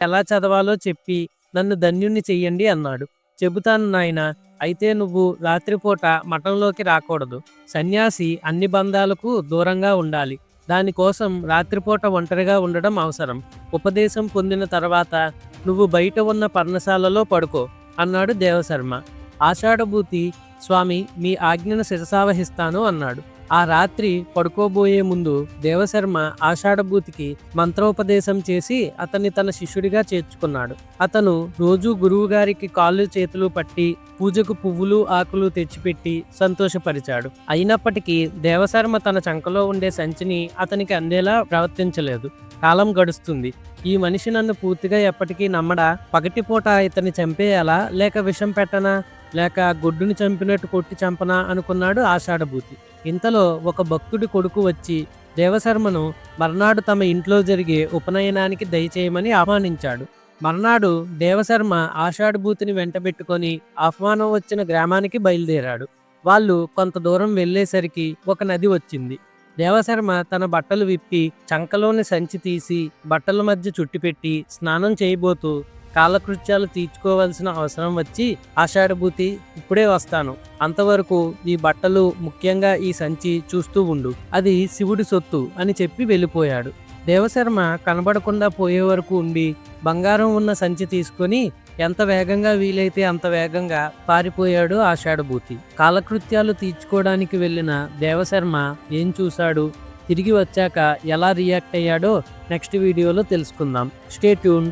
ఎలా చదవాలో చెప్పి నన్ను ధన్యుణ్ణి చెయ్యండి అన్నాడు. చెబుతాను నాయన అయితే నువ్వు రాత్రిపూట మఠంలోకి రాకూడదు. సన్యాసి అన్ని బంధాలకు దూరంగా ఉండాలి. దానికోసం రాత్రిపూట ఒంటరిగా ఉండడం అవసరం. ఉపదేశం పొందిన తర్వాత నువ్వు బయట ఉన్న పర్ణశాలలో పడుకో అన్నాడు దేవశర్మ. ఆషాఢభూతి స్వామి మీ ఆజ్ఞను శిరసావహిస్తాను అన్నాడు. ఆ రాత్రి పడుకోబోయే ముందు దేవశర్మ ఆషాఢభూతికి మంత్రోపదేశం చేసి అతన్ని తన శిష్యుడిగా చేర్చుకున్నాడు. అతను రోజు గురువుగారికి కాళ్ళు చేతులు పట్టి పూజకు పువ్వులు ఆకులు తెచ్చిపెట్టి సంతోషపరిచాడు. అయినప్పటికీ దేవశర్మ తన చంకలో ఉండే సంచిని అతనికి అందేలా ప్రవర్తించలేదు. కాలం గడుస్తుంది. ఈ మనిషి నన్ను పూర్తిగా ఎప్పటికీ నమ్మడా? పగటిపూట ఇతన్ని చంపేయాలా లేక విషం పెట్టనా? లేక గొడ్డుని చంపినట్టు కొట్టి చంపనా? అనుకున్నాడు ఆషాఢభూతి. ఇంతలో ఒక భక్తుడి కొడుకు వచ్చి దేవశర్మను మర్నాడు తమ ఇంట్లో జరిగే ఉపనయనానికి దయచేయమని ఆహ్వానించాడు. మర్నాడు దేవశర్మ ఆషాఢభూతిని వెంటబెట్టుకొని ఆహ్వానం వచ్చిన గ్రామానికి బయలుదేరాడు. వాళ్ళు కొంత దూరం వెళ్ళేసరికి ఒక నది వచ్చింది. దేవశర్మ తన బట్టలు విప్పి చంకలోని సంచి తీసి బట్టల మధ్య చుట్టిపెట్టి స్నానం చేయబోతూ కాలకృత్యాలు తీర్చుకోవాల్సిన అవసరం వచ్చి ఆషాఢభూతి ఇప్పుడే వస్తాను. అంతవరకు ఈ బట్టలు ముఖ్యంగా ఈ సంచి చూస్తూ ఉండు. అది శివుడి సొత్తు అని చెప్పి వెళ్ళిపోయాడు. దేవశర్మ కనబడకుండా పోయే వరకు ఉండి బంగారం ఉన్న సంచి తీసుకొని ఎంత వేగంగా వీలైతే అంత వేగంగా పారిపోయాడు ఆషాఢభూతి. కాలకృత్యాలు తీర్చుకోవడానికి వెళ్ళిన దేవశర్మ ఏం చూశాడు? తిరిగి వచ్చాక ఎలా రియాక్ట్ అయ్యాడో నెక్స్ట్ వీడియోలో తెలుసుకుందాం. Stay tune